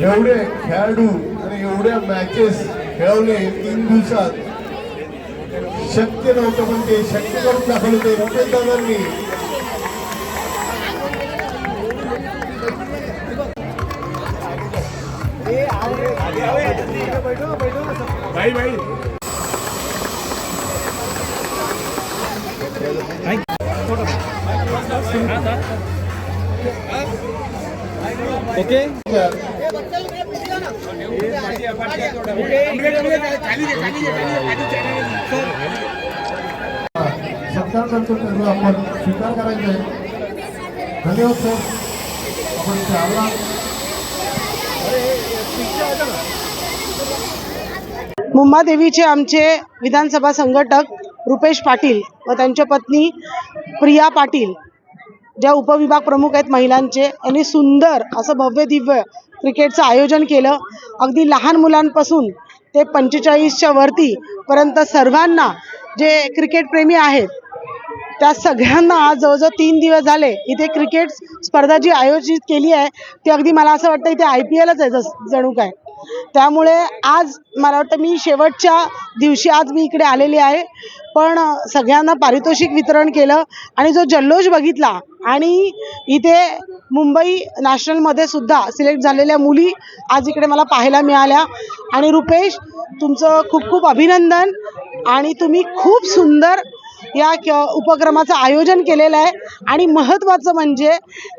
एवढे खेळाडू आणि एवढ्या मॅचेस खेळवले तीन दिवसात. शक्य नव्हतं पण ते शक्य करून दाखवले ते रुपेश दादांनी. ओके सत्कार करतो आपण स्वीकार करायचा आहे धन्यवाद सर आपण चालला मुंबादेवीचे आमचे विधानसभा संघटक रुपेश पाटील व त्यांच्या पत्नी प्रिया पाटील ज्या उपविभाग प्रमुख आहेत महिलांचे यांनी सुंदर असं भव्य दिव्य क्रिकेटचं आयोजन केलं. अगदी लहान मुलांपासून ते पंचेचाळीसच्या वरती पर्यंत सर्वांना जे क्रिकेटप्रेमी आहेत त्या सगळ्यांना आज जवळजवळ तीन दिवस झाले इथे क्रिकेट स्पर्धा जी आयोजित केली आहे ती अगदी मला असं वाटतं इथे आय पी एलच आहे जस जणू काय. त्यामुळे आज मला वाटतं मी शेवटच्या दिवशी आज मी इकडे आलेली आहे. पण सगळ्यांना पारितोषिक वितरण केलं आणि जो जल्लोष बघितला आणि इथे मुंबई नॅशनलमध्ये सुद्धा सिलेक्ट झालेल्या मुली आज इकडे मला पाहायला मिळाल्या. आणि रुपेश तुमचं खूप खूप अभिनंदन. आणि तुम्ही खूप सुंदर या क- उपक्रमाचं आयोजन केलेलं आहे. आणि महत्त्वाचं म्हणजे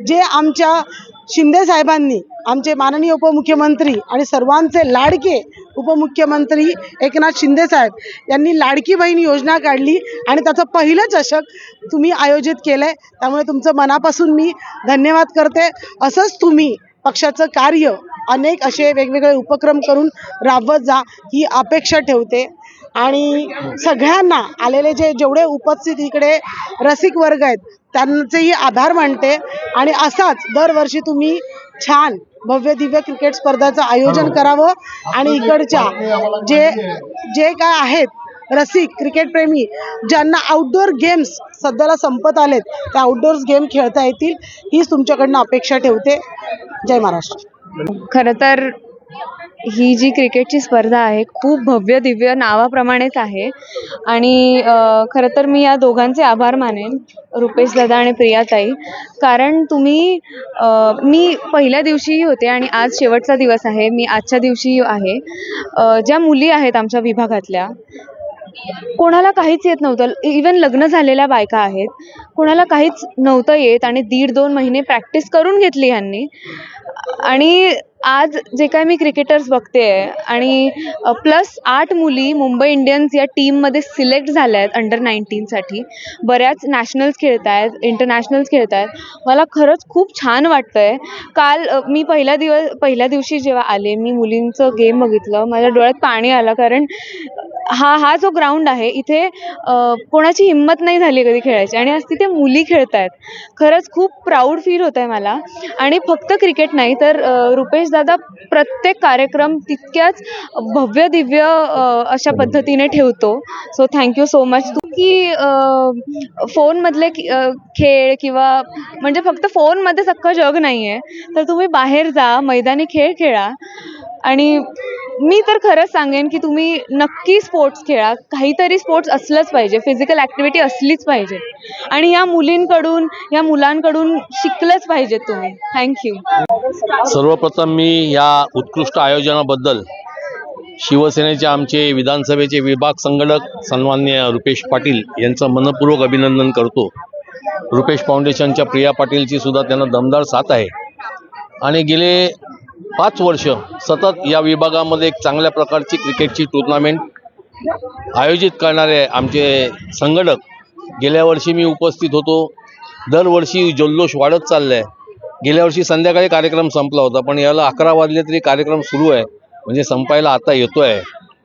जे आमच्या शिंदे साहेबांनी आमचे माननीय उपमुख्यमंत्री आणि सर्वांचे लाडके उपमुख्यमंत्री एकनाथ शिंदे साहेब यांनी लाडकी बहीण योजना काढली आणि त्याचं पहिलं चषक तुम्ही आयोजित केलं आहे त्यामुळे तुमचं मनापासून मी धन्यवाद करते. असंच तुम्ही पक्षाचं कार्य अनेक असे वेगवेगळे उपक्रम करून राबवत जा ही अपेक्षा ठेवते. आणि सगळ्यांना आलेले जे जेवढे उपस्थित इकडे रसिक वर्ग आहेत त्यांचेही आभार मानते. आणि असाच दरवर्षी तुम्ही छान भव्य दिव्य क्रिकेट स्पर्धाचं आयोजन करावं आणि इकडच्या जे जे काय आहेत रसिक क्रिकेटप्रेमी ज्यांना आउटडोअर गेम्स सध्याला संपत आलेत त्या आउटडोअर गेम खेळता येतील हीच तुमच्याकडनं अपेक्षा ठेवते. जय महाराष्ट्र. खरं तर ही जी क्रिकेटची स्पर्धा आहे खूप भव्य दिव्य नावाप्रमाणेच आहे. आणि खरं तर मी या दोघांचे आभार मानेन रुपेश दादा आणि प्रियाताई. कारण तुम्ही मी पहिल्या दिवशीही होते आणि आज शेवटचा दिवस आहे मी आजच्या दिवशीही आहे. ज्या मुली आहेत आमच्या विभागातल्या कोणाला काहीच येत नव्हतं. इवन लग्न झालेल्या बायका आहेत कोणाला काहीच नव्हतं येत आणि दीड दोन महिने प्रॅक्टिस करून घेतली ह्यांनी. आणि आज जे काय मी क्रिकेटर्स बघते आहे आणि प्लस आठ मुली मुंबई इंडियन्स या टीममध्ये सिलेक्ट झाल्या आहेत अंडर नाईन्टीनसाठी बऱ्याच नॅशनल्स खेळत आहेत इंटरनॅशनल्स खेळत आहेत मला खरंच खूप छान वाटतं आहे काल मी पहिल्या दिवस पहिल्या दिवशी जेव्हा आले मी मुलींचं गेम बघितलं. माझ्या डोळ्यात पाणी आलं कारण हा हा जो ग्राउंड आहे इथे कोणाची हिंमत नाही झाली कधी खेळायची. आणि आज तिथे मुली खेळत आहेत खरंच खूप प्राऊड फील होत आहे मला. आणि फक्त क्रिकेट नाही तर रुपेश दादा प्रत्येक कार्यक्रम तितक्याच भव्य दिव्य अशा पद्धतीने ठेवतो. So thank you so much तू की फोनमधले खेळ किंवा म्हणजे फक्त फोनमध्येच अख्खं जग नाही आहे तर तुम्ही बाहेर जा मैदानी खेळ खेळा. आणि मी तर खरंच सांगेन की तुम्ही नक्की स्पोर्ट्स खेळा. काहीतरी स्पोर्ट्स असलंच पाहिजे. फिजिकल ॲक्टिव्हिटी असलीच पाहिजे. आणि या मुलींकडून या मुलांकडून शिकलंच पाहिजे तुम्ही. थँक्यू सर्वप्रथम मी या उत्कृष्ट आयोजनाबद्दल शिवसेनेचे आमचे विधानसभेचे विभाग संघटक सन्मान्य रुपेश पाटील यांचं मनपूर्वक अभिनंदन करतो. रुपेश फाउंडेशनच्या प्रिया पाटीलची सुद्धा त्यांना दमदार साथ आहे. आणि गेले पाच वर्ष सतत या विभागामध्ये एक चांगल्या प्रकारची क्रिकेटची टुर्नामेंट आयोजित करणारे आमचे संघटक गेल्या वर्षी मी उपस्थित होतो. दरवर्षी जल्लोष वाढत चाललं आहे गेल्या वर्षी संध्याकाळी कार्यक्रम संपला होता पण याला अकरा वाजले तरी कार्यक्रम सुरू आहे. म्हणजे संपायला आता येतो आहे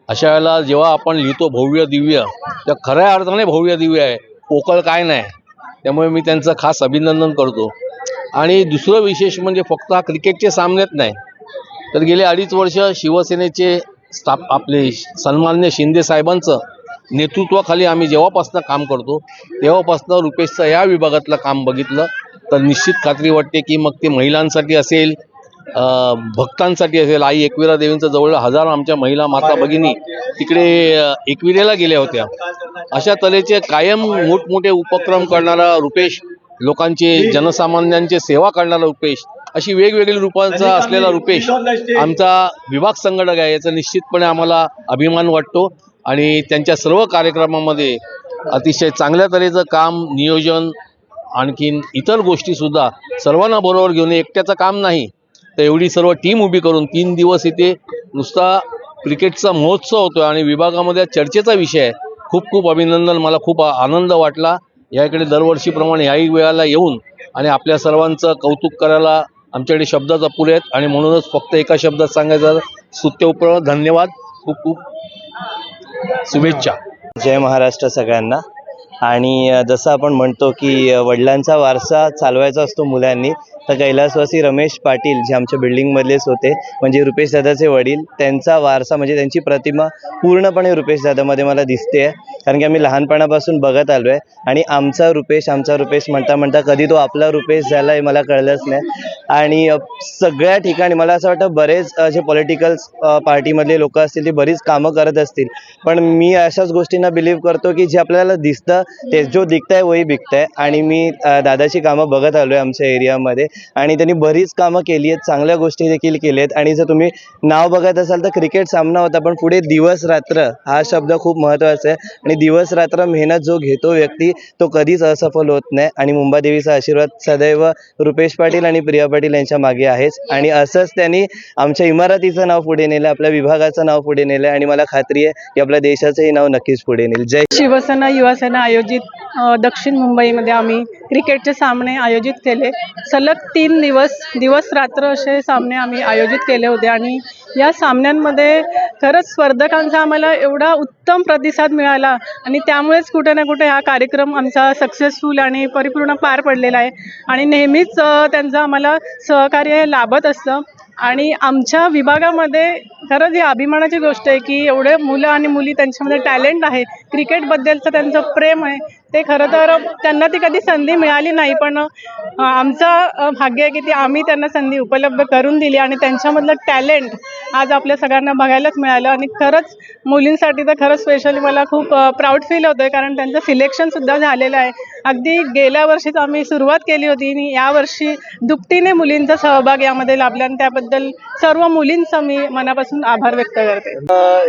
अशा वेळेला जेव्हा आपण लिहितो भव्य दिव्य तर खऱ्या अर्थाने भव्य दिव्य आहे. पोकळ काय नाही. त्यामुळे मी त्यांचं खास अभिनंदन करतो. आणि दुसरं विशेष म्हणजे फक्त हा क्रिकेटचे सामनेच नाही. तर गेले अडीच वर्ष शिवसेनेचे स्थाप आपले सन्मान्य शिंदे साहेबांचं नेतृत्वाखाली आम्ही जेव्हापासनं काम करतो तेव्हापासनं रुपेशचं या विभागातलं काम बघितलं तर निश्चित खात्री वाटते की मग ते महिलांसाठी असेल भक्तांसाठी असेल आई एकविरा देवींचं जवळ हजार आमच्या महिला माता भगिनी तिकडे एकविरेला गेल्या होत्या. अशा तऱ्हेचे कायम मोठमोठे उपक्रम करणारा रुपेश लोकांचे जनसामान्यांचे सेवा करणारा रुपेश अशी वेगवेगळी रूपांचा असलेला रुपेश आमचा विभाग संघटक आहे याचा निश्चितपणे आम्हाला अभिमान वाटतो. आणि त्यांच्या सर्व कार्यक्रमामध्ये अतिशय चांगल्या तऱ्हेचं काम नियोजन आणखीन इतर गोष्टीसुद्धा सर्वांना बरोबर घेऊन एकट्याचं काम नाही. तर एवढी सर्व टीम उभी करून तीन दिवस इथे नुसता क्रिकेटचा महोत्सव होतो आणि विभागामध्ये चर्चेचा विषय आहे. खूप खूप अभिनंदन. मला खूप आनंद वाटला. याकडे दरवर्षीप्रमाणे याही वेळाला येऊन आणि आपल्या सर्वांचं कौतुक करायला आमच्याकडे शब्दाच अपुरे आहेत आणि म्हणूनच फक्त एका शब्दात सांगायचं सुत्य उपर धन्यवाद खूप खूप शुभेच्छा. जय महाराष्ट्र सगळ्यांना. आणि जसं आपण म्हणतो की वडिलांचा वारसा चालवायचा असतो मुलांनी तर कैलासवासी रमेश पाटील जे आमच्या बिल्डिंगमधलेच होते म्हणजे रुपेश दादाचे वडील त्यांचा वारसा म्हणजे त्यांची प्रतिमा पूर्णपणे रुपेश दादामध्ये मला दिसते आहे. कारण की आम्ही लहानपणापासून बघत आलो आहे आणि आमचा रुपेश आमचा रुपेश म्हणता म्हणता कधी तो आपला रुपेश झाला हे मला कळलंच नाही. आणि सगळ्या ठिकाणी मला असं वाटतं बरेच जे पॉलिटिकल पार्टीमधले लोक असतील ते बरीच कामं करत असतील. पण मी अशाच गोष्टींना बिलीव्ह करतो की जे आपल्याला दिसतं ते जो दिखताय वही बिकताय. आणि मी दादाची कामं बघत आलो आहे आमच्या एरियामध्ये. आणि त्यांनी बरीच कामं केली आहेत चांगल्या गोष्टी देखील केल्या आहेत. आणि जर तुम्ही नाव बघत असाल तर क्रिकेट सामना होता पण पुढे दिवस रात्र हा शब्द खूप महत्त्वाचा आहे. आणि दिवस रात्र मेहनत जो घेतो व्यक्ती तो कधीच असफल होत नाही. आणि मुंबादेवीचा आशीर्वाद सदैव रुपेश पाटील आणि प्रिया पाटील यांच्या मागे आहेच. आणि असंच त्यांनी आमच्या इमारतीचं नाव पुढे नेलं आपल्या विभागाचं नाव पुढे नेलं. आणि मला खात्री आहे की आपल्या देशाचंही नाव नक्कीच पुढे नेईल. जय शिवसेना युवासेना आयोजित दक्षिण मुंबईमध्ये आम्ही क्रिकेटचे सामने आयोजित केले. सलग तीन दिवस दिवस रात्र असे सामने आम्ही आयोजित केले होते आणि या सामन्यांमध्ये खरंच स्पर्धकांचा आम्हाला एवढा उत्तम प्रतिसाद मिळाला आणि त्यामुळेच कुठे ना कुठे हा कार्यक्रम आमचा सक्सेसफुल आणि परिपूर्ण पार पडलेला आहे. आणि नेहमीच त्यांचं आम्हाला सहकार्य हे लाभत असतं. आणि आमच्या विभागामध्ये खरंच ही अभिमानाची गोष्ट आहे की एवढे मुलं आणि मुली त्यांच्यामध्ये टॅलेंट आहे. क्रिकेटबद्दलचं त्यांचं प्रेम आहे. ते खरं तर त्यांना ती कधी संधी मिळाली नाही पण आमचं भाग्य आहे की ती आम्ही त्यांना संधी उपलब्ध करून दिली आणि त्यांच्यामधलं टॅलेंट आज आपल्या सगळ्यांना बघायलाच मिळालं आणि खरंच मुलींसाठी तर खरंच स्पेशली मला खूप प्राऊड फील होतं आहे कारण त्यांचं सिलेक्शनसुद्धा झालेलं आहे. अगदी गेल्या वर्षीच आम्ही सुरुवात केली होती आणि यावर्षी दुपटीने मुलींचा सहभाग यामध्ये लाभला आणि त्याबद्दल सर्व मुलींचा मी मनापासून आभार व्यक्त करते.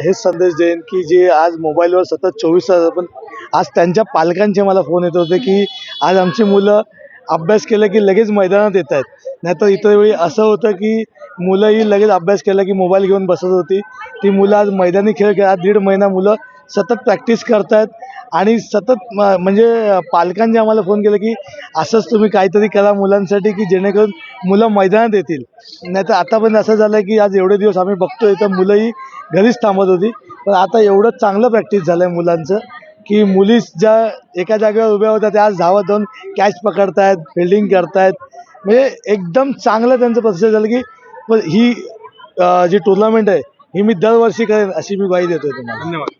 हे संदेश देईन की जे आज मोबाईलवर सतत चोवीस तास पण आज त्यांच्या पालकांचे मला फोन येत होते की आज आमची मुलं अभ्यास केलं की लगेच मैदानात येत आहेत. नाहीतर इतर वेळी असं होतं की मुलंही लगेच अभ्यास केला की मोबाईल घेऊन बसत होती. ती मुलं आज मैदानी खेळ खेळ आज दीड महिना मुलं सतत प्रॅक्टिस करतायत. आणि सतत म्हणजे पालकांनी आम्हाला फोन केला की असंच तुम्ही काहीतरी करा मुलांसाठी की जेणेकरून मुलं मैदानात येतील. नाहीतर आतापर्यंत असं झालं की आज एवढे दिवस आम्ही बघतोय तर मुलंही घरीच थांबत होती. पण आता एवढं चांगलं प्रॅक्टिस झालं आहे मुलांचं. की मुली ज्या एका जागेवर उभ्या होत्या त्या आज धावत जाऊन कॅच पकडतायत फिल्डिंग करतायत. म्हणजे एकदम चांगलं त्यांचं प्रसिद्ध झालं की ही जी टुर्नामेंट आहे ही मी दरवर्षी करेन अशी मी ग्वाही देतोय तुम्हाला. धन्यवाद.